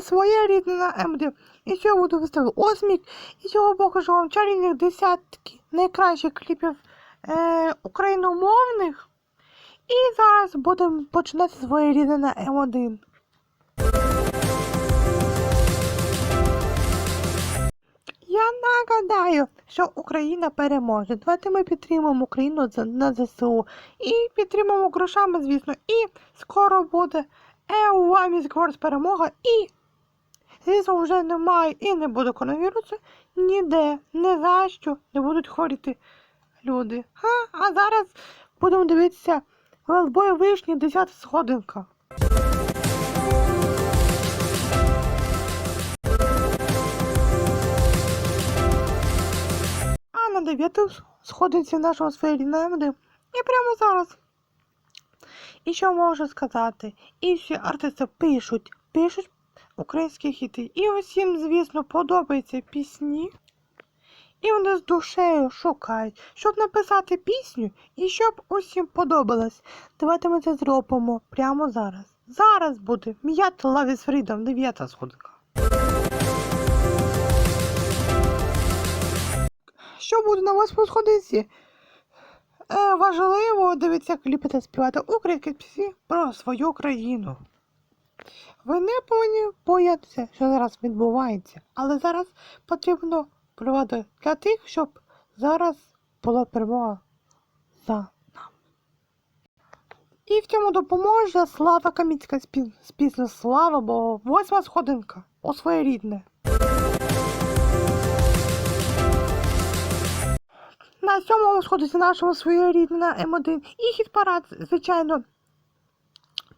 мене своє рідне на МД. І цього буду виставити осмік. І цього покажу вам чарівних десятки найкращих кліпів е, україномовних. І зараз будемо починати своє рідне на М1. Я нагадаю, що Україна переможе. Давайте ми підтримуємо Україну на ЗСУ. І підтримуємо грошами, звісно. І скоро буде ЕУА Скорс перемога. І, звісно, вже немає і не буде коронавірусу ніде, ні за що не будуть хворіти люди. Ха? А зараз будемо дивитися Велбой вишні 10 сходинка. А на 9 сходинці нашого сфері НМД. І прямо зараз. І що можу сказати? І всі артисти пишуть, пишуть українські хіти. І усім, звісно, подобаються пісні. І вони з душею шукають, щоб написати пісню і щоб усім подобалось. Давайте ми це зробимо прямо зараз. Зараз буде Love is Freedom, дев'ята сходинка. Що буде на восьмій сходинці? Е, важливо дивитися кліпи та співати українські пісні про свою країну. Ви не повинні боятися, що зараз відбувається, але зараз потрібно впливати для тих, щоб зараз була перемога за нами. І в цьому допоможе Слава Камінська з пі- з Слава, бо восьма сходинка у своє рідне. На сьомому сходиться нашого своєрідна М1 і хіт-парад, звичайно,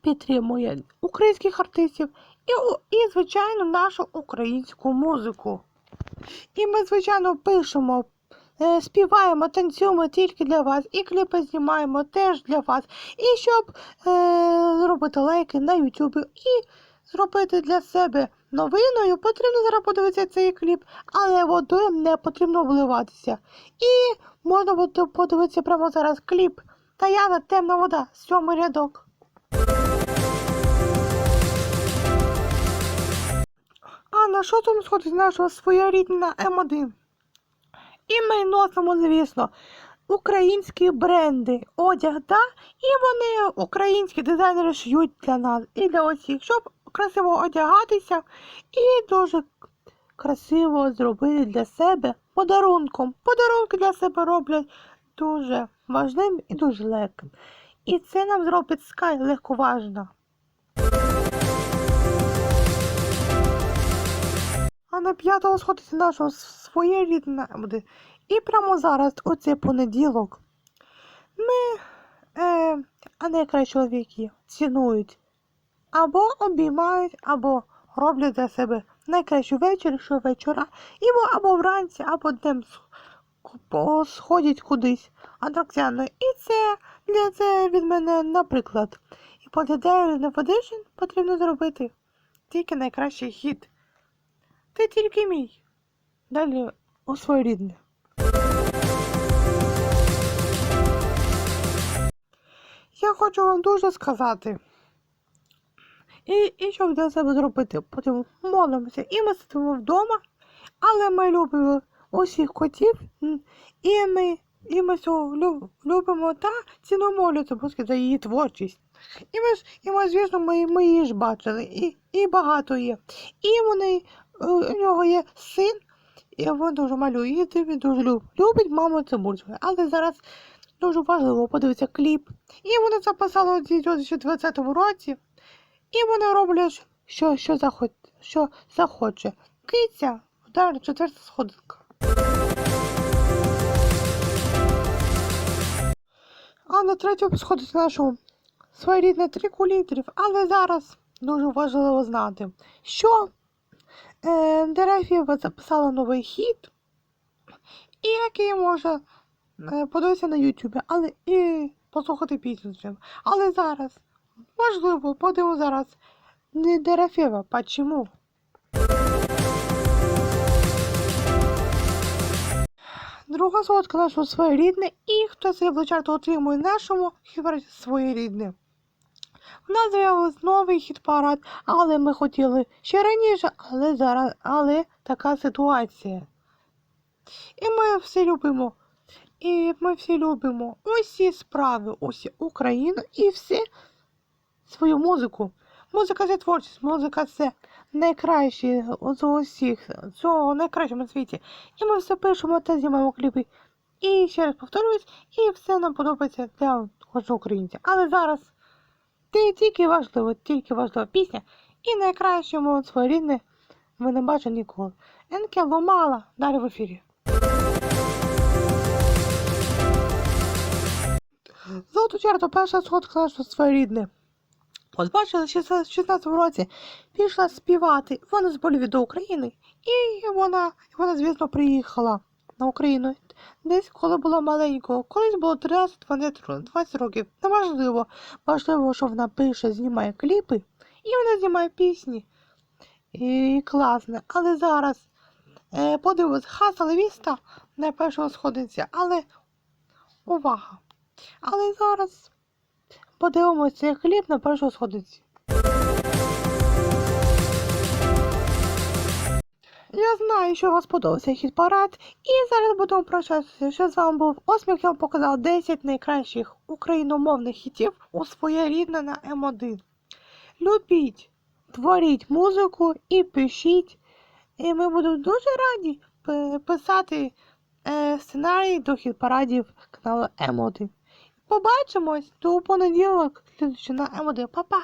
підтримує українських артистів і, і, звичайно, нашу українську музику. І ми, звичайно, пишемо, е, співаємо, танцюємо тільки для вас, і кліпи знімаємо теж для вас. І щоб е, зробити лайки на Ютубі і зробити для себе новиною, потрібно зараз подивитися цей кліп, але водою не потрібно вливатися. І можна буде подивитися прямо зараз кліп. Таяна темна вода, сьомий рядок. На шостому сходить нашого своєрідна М1. І ми носимо, звісно, українські бренди, одяг, да? і вони, українські дизайнери, шьють для нас і для усіх, щоб красиво одягатися і дуже красиво зробити для себе подарунком. Подарунки для себе роблять дуже важливим і дуже легким. І це нам зробить Sky легковажна. На п'ятого сходиться нашого своє рідне буде. І прямо зараз, у цей понеділок, ми, е, а не чоловіки, цінують або обіймають, або роблять для себе найкращий вечір, що вечора, і або вранці, або днем сходять кудись атракціонно. І це для це від мене, наприклад. І по Daily Navigation потрібно зробити тільки найкращий хід. Ти тільки мій. Далі у своє рідне. Я хочу вам дуже сказати. І, і що себе зробити? Потім молимося. І ми сидимо вдома, але ми любимо усіх котів, і ми, і ми цього любимо та цінуємо Люцебурську за її творчість. І ми ж, і ми, звісно, ми, ми її ж бачили, і, і багато є. І вони, у нього є син, і він дуже малює, і він дуже люб, любить маму Цибульську. Але зараз дуже важливо подивитися кліп. І вони записали у 2020 році. І вони роблять, що, що, захоч, що захоче. Киця, вдар, четверта сходинка. А на третьому сходить нашого своєрідне трику літрів. Але зараз дуже важливо знати, що е, записала новий хіт, і який може е, подивитися на Ютубі, але і послухати пісню треба. Але зараз Можливо, подивимо зараз. Не Дерефєва, почему? Друга солодка нашого своєрідне, і хто це влучарто отримує нашому хіба своєрідне. У нас з'явився новий хіт-парад, але ми хотіли ще раніше, але зараз, але така ситуація. І ми всі любимо. І ми всі любимо усі справи, усі Україну і всі свою музику. Музика це творчість, музика це найкраще з усіх, цього найкраще на світі. І ми все пишемо та знімаємо кліпи. І ще раз повторюсь, і все нам подобається для кожного українця. Але зараз ти тільки важливо, тільки важлива пісня. І найкраще мови своєрідне ми не бачимо ніколи. Енке ломала далі в ефірі. Золоту черту перша сходка що своєрідне. От бачила, що в 16 році пішла співати. Вона з Боліві до України, і вона, вона, звісно, приїхала на Україну десь, коли була маленькою. Колись було 13-12 20 років. Неважливо. Важливо, що вона пише, знімає кліпи, і вона знімає пісні. І класне. Але зараз е, подивимось, хаса Левіста на першого сходиться. Але увага! Але зараз подивимося цей кліп на першого сходиться. Я знаю, що вам сподобався хіт парад, і зараз будемо прощатися. Що з вами був Осміх, я вам показав 10 найкращих україномовних хітів у своє рідне на М1. Любіть, творіть музику і пишіть. І ми будемо дуже раді писати е, сценарії до хіт парадів каналу М1. Побачимось до понеділок, на М1. Па-па!